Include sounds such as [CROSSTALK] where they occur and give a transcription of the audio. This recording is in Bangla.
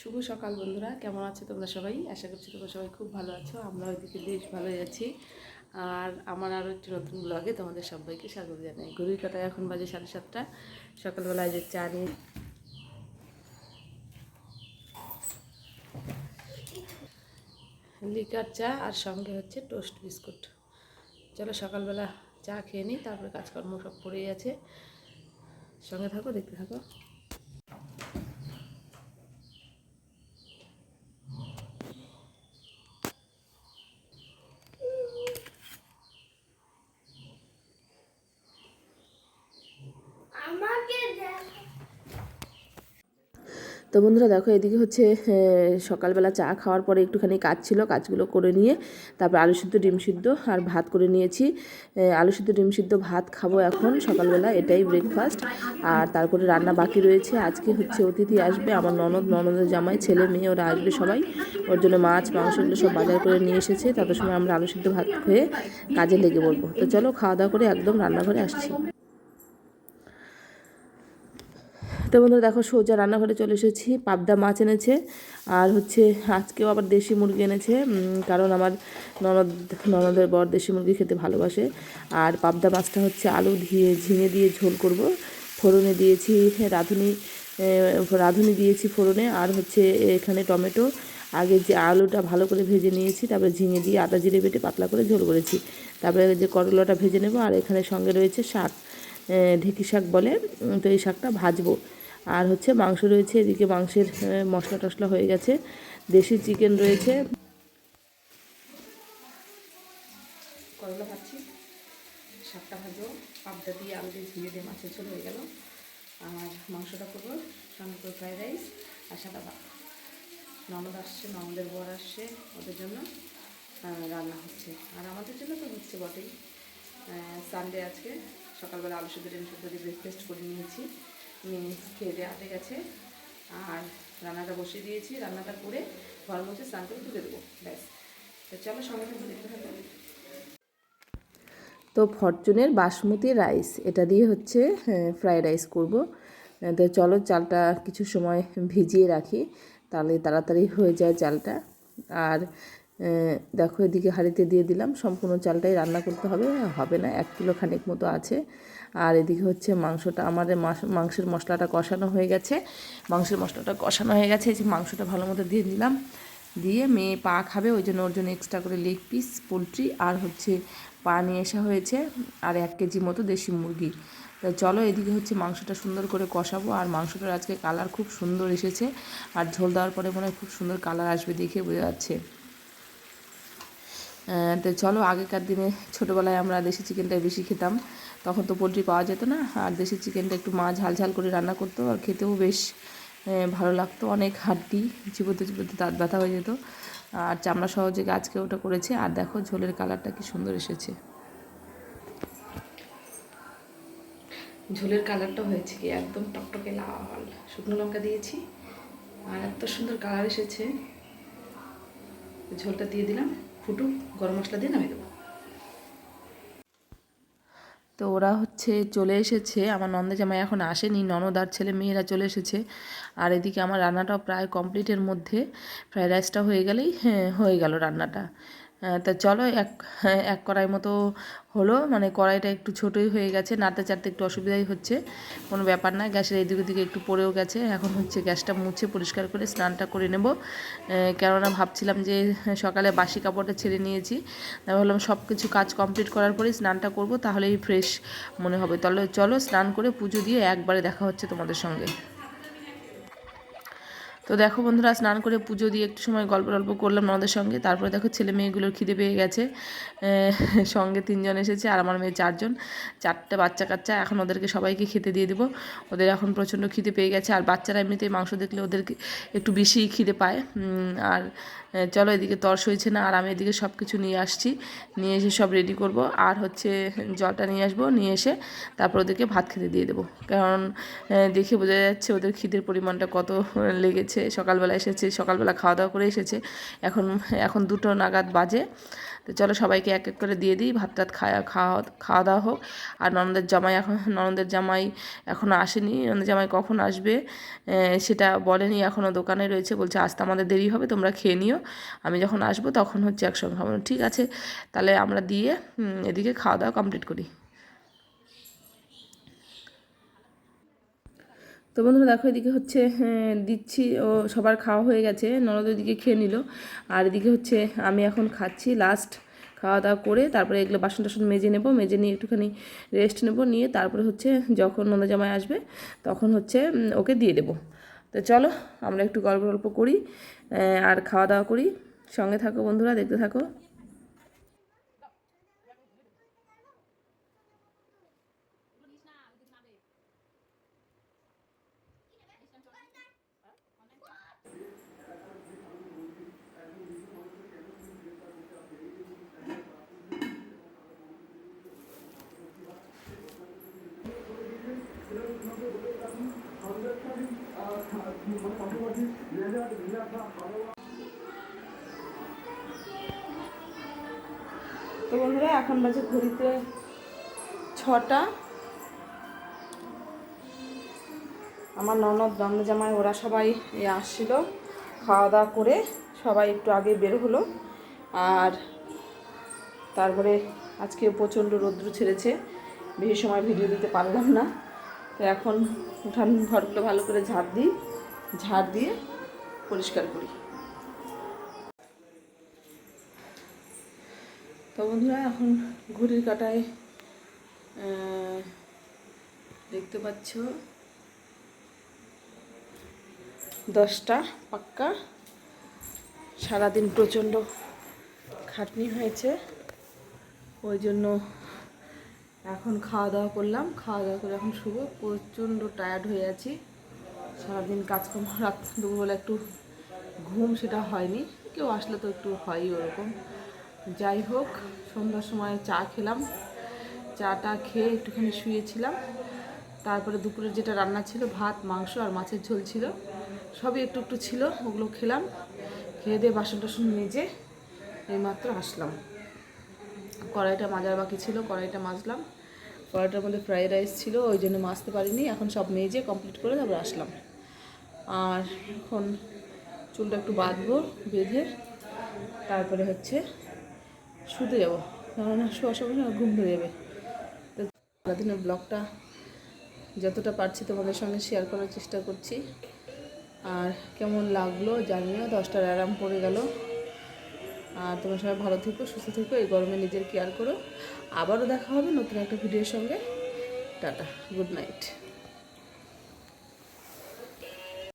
শুভ সকাল বন্ধুরা, কেমন আছো তোমরা সবাই? আশা করছি তোমরা সবাই খুব ভালো আছো আমরা ওইদিকে বেশ ভালোই আছি। আর আমার আরও একটি নতুন ব্লগে তোমাদের সবাইকে স্বাগত জানাই। ঘড়ির কাটায় এখন বাজে সাড়ে সাতটা। সকালবেলায় যে চা নিয়ে লিকার চা আর সঙ্গে হচ্ছে টোস্ট বিস্কুট। চলো সকালবেলা চা খেয়ে নিই, তারপরে কাজকর্ম সব পড়েই আছে। সঙ্গে থাকো, দেখতে থাকো। তো বন্ধুরা দেখো, এদিকে হচ্ছে সকালবেলা চা খাওয়ার পরে একটুখানি কাজ ছিল, কাজগুলো করে নিয়ে তারপর আলু সিদ্ধ, ডিম সিদ্ধ আর ভাত করে নিয়েছি। আলু সিদ্ধ, ডিম সিদ্ধ, ভাত খাব এখন, সকালবেলা এটাই ব্রেকফাস্ট আর তারপরে রান্না বাকি রয়েছে, আজকে হচ্ছে অতিথি আসবে, আমার ননদ, ননদের জামাই, ছেলে, মেয়ে, ওরা আসবে সবাই। ওর জন্য মাছ, মাংস সব বাজার করে নিয়ে এসেছে তাদের সময় আমরা আলু সিদ্ধ, ভাত খেয়ে কাজে লেগে পড়ব। তো চলো খাওয়া দাওয়া করে একদম রান্নাঘরে আসছি। তো বন্ধুরা দেখো সোজা রান্নাঘরে চলে এসেছি, পাবদা মাছ এনেছে, আর হচ্ছে আজকেও আবার দেশি মুরগি এনেছে কারণ আমার ননদ, ননদের বর দেশি মুরগি খেতে ভালোবাসে, আর পাবদা মাছটা হচ্ছে আলু দিয়ে ঝিঙে দিয়ে ঝোল করব, ফোড়নে দিয়েছি, রাঁধুনি রাঁধুনি দিয়েছি ফোড়নে, আর হচ্ছে এখানে টমেটো, আগে যে আলুটা ভালো করে ভেজে নিয়েছি, তারপরে ঝিঙে দিয়ে আদা জিরে বেটে পাতলা করে ঝোল করেছি, তারপরে যে করলাটা ভেজে নেব, আর এখানে সঙ্গে রয়েছে শাক ঢেঁকি শাক বলে তো এই শাকটা ভাজবো আর হচ্ছে মাংস রয়েছে, এদিকে মাংসের মশলা টশলা হয়ে গেছে। দেশি চিকেন রয়েছে। করলা ভাজছি। শাকটা ভাজবো। পাবদা দিয়ে আলু দিয়ে ঝিঙে দিয়ে মাছের ঝোল হয়ে গেল। আর মাংসটা করব সঙ্গে করে ফ্রাইড রাইস আর সাদা ভাত। ননদ আসছে, ননদের বর আসছে ওদের জন্য। রান্না হচ্ছে। আর আমাদের জন্য তো হচ্ছে বটেই। সানডে আজকে। সকালবেলা আলু সেদ্ধ, ডিম সেদ্ধ দিয়ে ব্রেকফাস্ট করে নিয়েছি। খেয়ে দিয়ে আটে গেছে। আর রান্নাটা বসিয়ে দিয়েছি, রান্নাটা করে ঘর মধ্যে স্নান করে তুলে দেবো, ব্যাস। তো চলো সঙ্গে দেখতে থাকো তো ফরচুনের বাসমতি রাইস, এটা দিয়ে হচ্ছে ফ্রাইড রাইস করব। তো চলো চালটা কিছু সময় ভিজিয়ে রাখি, তাহলে তাড়াতাড়ি হয়ে যায় চালটা। আর দেখো এদিকে হাঁড়িতে দিয়ে দিলাম, সম্পূর্ণ চালটাই রান্না করতে হবে হবে না, এক কিলো খানিক মতো আছে। আর এদিকে হচ্ছে মাংসটা, আমাদের মাস- মাংসের মশলাটা কষানো হয়ে গেছে। মাংসের মশলাটা কষানো হয়ে গেছে যে মাংসটা ভালো মতো দিয়ে দিলাম। দিয়ে মেয়ে পা খাবে, ওই জন্য ওর জন্য এক্সট্রা করে লেগ পিস পোলট্রি আর হচ্ছে পা নিয়ে আসা হয়েছে, আর এক কেজি মতো দেশি মুরগি। তা চলো এদিকে হচ্ছে মাংসটা সুন্দর করে কষাবো, আর মাংসটার আজকে কালার খুব সুন্দর এসেছে, আর ঝোল দেওয়ার পরে মনে হয় খুব সুন্দর কালার আসবে দেখে বোঝা যাচ্ছে। তো চলো আগেকার দিনে ছোটোবেলায় আমরা দেশি চিকেনটাই বেশি খেতাম। তখন তো পোলট্রি পাওয়া যেত না। আর দেশি চিকেনটা একটু মা ঝাল ঝাল করে রান্না করতো আর খেতেও বেশ ভালো লাগতো। অনেক হাড্ডি, চিবোতে চিবোতে দাঁত ব্যথা হয়ে যেত। আর চামড়া সহজে আজকে ওটা করেছে, আর দেখো ঝোলের কালারটা কি সুন্দর এসেছে। ঝোলের কালারটা হয়েছে কি? একদম টকটকে লাল। শুকনো লঙ্কা দিয়েছি, আর এত সুন্দর কালার এসেছে। ঝোলটা দিয়ে দিলাম, ফুটুক, গরম মশলা দিয়ে নামিয়ে দেবো। তো ওরা হচ্ছে চলে এসেছে। আমার নন্দে জামাই এখন আসেনি ননদ আর ছেলে মেয়েরা চলে এসেছে। আর এদিকে আমার রান্নাটাও প্রায় কমপ্লিটের মধ্যে। ফ্রায়েড রাইসটা হয়ে গেলেই হ্যাঁ হয়ে গেল রান্নাটা। তা চলো এক এক কড়াই মতো হলো। মানে কড়াইটা একটু ছোটোই হয়ে গেছে, নাড়তে চাড়তে একটু অসুবিধাই হচ্ছে। কোনো ব্যাপার না, গ্যাসের এদিক ওদিকে একটু পড়েও গেছে। এখন হচ্ছে গ্যাসটা মুছে পরিষ্কার করে স্নানটা করে নেব। কেননা ভাবছিলাম যে সকালে বাসি কাপড়টা ছেড়ে নিয়েছি। ভাবলাম সব কিছু কাজ কমপ্লিট করার পরেই স্নানটা করব, তাহলেই ফ্রেশ মনে হবে। তাহলে চলো স্নান করে পুজো দিয়ে একবারে দেখা হচ্ছে তোমাদের সঙ্গে। তো দেখো বন্ধুরা, স্নান করে পুজো দিয়ে একটু সময় গল্প টল্প করলাম আমাদের সঙ্গে। তারপরে দেখো ছেলে মেয়েগুলোর খিদে পেয়ে গেছে। [LAUGHS] সঙ্গে তিনজন এসেছে আর আমার মেয়ে চারজন। চারটে বাচ্চা কাচ্চা, এখন ওদেরকে সবাইকে খেতে দিয়ে দেবো। ওদের এখন প্রচণ্ড খিদে পেয়ে গেছে। আর বাচ্চারা এমনিতেই মাংস দেখলে ওদেরকে একটু বেশি খিদে পায়। আর চলো এদিকে তর্স হয়েছে না, আর আমি এদিকে সব কিছু নিয়ে আসছি। নিয়ে এসে সব রেডি করব। আর হচ্ছে জলটা নিয়ে আসব, নিয়ে এসে তারপর ওদেরকে ভাত খেতে দিয়ে দেবো। কারণ দেখে বোঝা যাচ্ছে ওদের খিদের পরিমাণটা কত লেগেছে। সকালবেলা এসেছে, সকালবেলা খাওয়া দাওয়া করে এসেছে। এখন এখন দুটো নাগাদ বাজে। তো চলো সবাইকে এক এক করে দিয়ে দিই, ভাত টাত খাওয়া খাওয়া খাওয়া দাওয়া হোক। আর ননদের জামাই এখন, ননদের জামাই এখনও আসেনি। ননদের জামাই কখন আসবে সেটা বলেনি এখনও দোকানে রয়েছে। বলছে আসতে আমাদের দেরি হবে, তোমরা খেয়ে নিও। আমি যখন আসব তখন হচ্ছে একসঙ্গে খাব। ঠিক আছে, তাহলে আমরা দিয়ে এদিকে খাওয়া দাওয়া কমপ্লিট করি। তো বন্ধুরা দেখো এদিকে হচ্ছে হ্যাঁ, দিচ্ছি ও সবার খাওয়া হয়ে গেছে ননদ ওইদিকে খেয়ে নিল। আর এদিকে হচ্ছে আমি এখন খাচ্ছি লাস্ট খাওয়া দাওয়া করে তারপরে এগুলো বাসন টাসন মেজে নেব মেজে নিয়ে একটুখানি রেস্ট নেব নিয়ে তারপরে হচ্ছে যখন ননদ জামাই আসবে তখন হচ্ছে ওকে দিয়ে দেবো। তো চলো আমরা একটু গল্প গল্প করি আর খাওয়া দাওয়া করি। সঙ্গে থাকো বন্ধুরা দেখতে থাকো। তো বন্ধুরা, এখন বাজে ঘড়িতে ছটা। আমার ননদ ননদ জামাই ওরা সবাই আসছিল খাওয়া দাওয়া করে। সবাই একটু আগে বের হলো। আর তারপরে আজকে প্রচণ্ড রৌদ্র ছেড়েছে। বেশি সময় ভিডিও দিতে পারলাম না। তো এখন উঠান ঘরগুলো ভালো করে ঝাড় দিই। ঝাড় দিয়ে পরিষ্কার করি। তো বন্ধুরা, এখন ঘড়ির কাটায় দেখতে পাচ্ছ দশটা পাক্কা। সারাদিন প্রচণ্ড খাটনি হয়েছে। ওই জন্য এখন খাওয়া দাওয়া করলাম। খাওয়া দাওয়া করে এখন শুভ প্রচণ্ড টায়ার্ড হয়ে আছি। সারাদিন কাজকর্ম [LAUGHS] রাত দুপুরবেলা একটু ঘুম সেটা হয়নি। কেউ আসলে তো একটু হয়ই ওরকম। যাই হোক, সন্ধ্যার সময় চা খেলাম। চাটা খেয়ে একটুখানি শুয়েছিলাম। তারপরে দুপুরের যেটা রান্না ছিল, ভাত, মাংস আর মাছের ঝোল ছিল, সবই একটু একটু ছিল, ওগুলো খেলাম। খেয়ে দিয়ে বাসন টাসন মেজে এইমাত্র আসলাম। কড়াইটা মাজার বাকি ছিল, কড়াইটা মাজলাম। কড়াইটার মধ্যে ফ্রাইড রাইস ছিল, ওই জন্য মাজতে পারিনি। এখন সব মেজে কমপ্লিট করে তারপর আসলাম। আর এখন চুলটা একটু বাঁধবো, বেঁধে তারপরে হচ্ছে শুতে যাব। কেননা শোয়ার সময় ঘুম ধরে যাবে। তো সারাদিনের ব্লগটা যতটা পারছি তোমাদের সঙ্গে শেয়ার করার চেষ্টা করছি। আর কেমন লাগল জানিও, দশটার অ্যারাম পড়ে গেল। আর তোমরা সবাই ভালো থেকো, সুস্থ থেকো, এই গরমে নিজের কেয়ার করো। আবারও দেখা হবে নতুন একটা ভিডিওর সঙ্গে। Tata good night